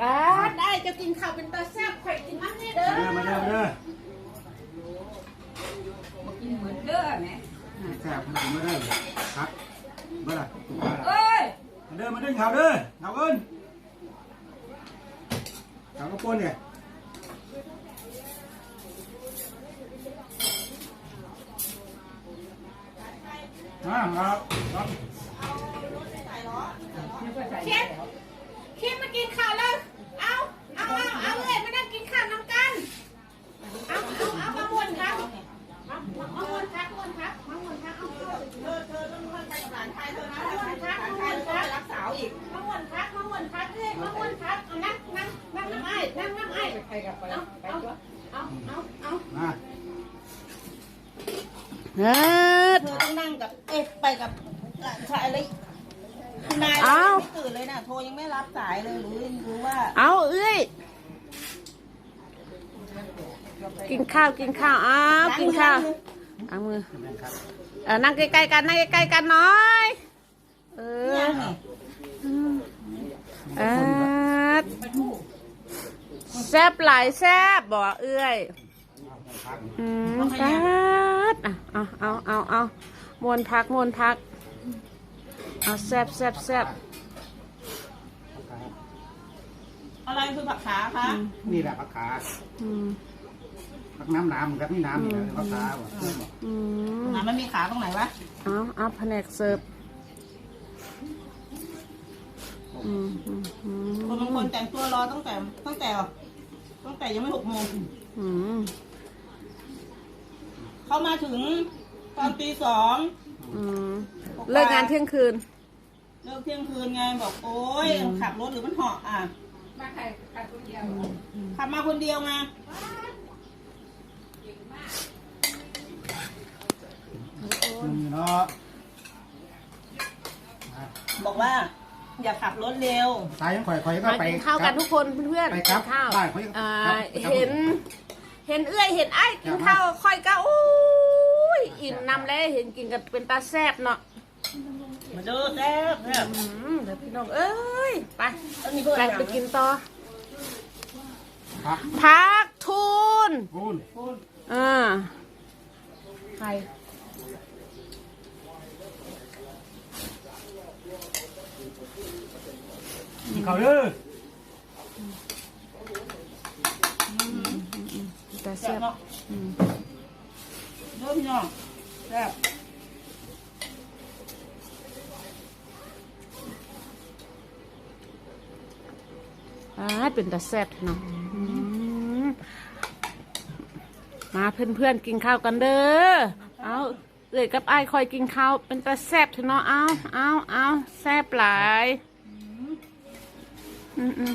ป้าดได้จะกินข้าวเป็นตาแซ่บข่อยกินมันนี่เด้อมาเด้อมาเด้อมาเด้อบ่กินเหมือนเด้อแหมแซ่บมันกินมาได้ครับมาละเอ้ยมาเด้อมาเด้อข่าวเด้อข่าวเอิ้นข่าวกระปุนเนี่ยมาครับครับเค็มเค็มมากินข้าวแล้ว เฮ็ดเธอต้องนั่งกับเอ๊ะไปกับหลานชายเลยคุณนายเอ้าไม่ตื่นเลยนะโทรยังไม่รับสายเลยหรือรู้ว่าเอาเอ้ยกินข้าวกินข้าวอ้าวกินข้าวเอามือเออนั่งใกล้ๆกันนั่งใกล้ๆกันหน่อยเออยังไงเออแซบหลายแซบบ่เอ้ยอืมแซบ อะเอาเอาเอาเอามวนพักมวนพัก เอาแซบแซบแซบอะไรคือผักขาคะนี่แหละผักขาอืมผักน้ำน้ำครับนี่น้ำนี่แหละผักขาว่ะอืมอะมันมีขาตรงไหนวะเอาเอาแผนกเสิร์ฟอืมอืมอืคนบางคนแต่งตัวรอตั้งแต่ตั้งแต่ตั้งแต่ยังไม่หกโมงอืม เขามาถึงตอนตีสองอืมเลิกงานเที่ยงคืน เลิกเที่ยงคืนไงบอกโอ๊ยขับรถหรือมันเหาะอะมาใครใครคนเดียวขับมาคนเดียวไงนี่เนาะบอกว่า อย่าขับรถเร็วตายยังข่อยข่อยก็มาไปกินข้าวกันทุกคนเพื่อนไปๆครักิบนข้าวบ้านเขายังอ่าครับเห็น เห็นเอื้อยเห็นไอ้ายกินข้าวค่อยก็อู้ยอิ่มนำแล้ว เห็นกินกันเป็นตาแซ่บเนาะมาดูแซ่บแซ่บอืมเดี๋ยวพี่น้องเอ้ยไปแล้วมีเพื่อนไปหลังไปกินต่อครับพักทุนพูนอ่าใครกินข้าวเด้อตาแซ่แซ่บบเนาะอืมเด้อพี่น้อง แซ่บอ่าเป็นตาแซ่บเนาะอืมมาเพื่อนๆกินข้าวกันเด้อ เอาเอ้ยกับไอ้ายคอยกินข้าวเป็นตาแซ่บเนาะ เอาเอาเอาแซ่บหลาย อืมอืม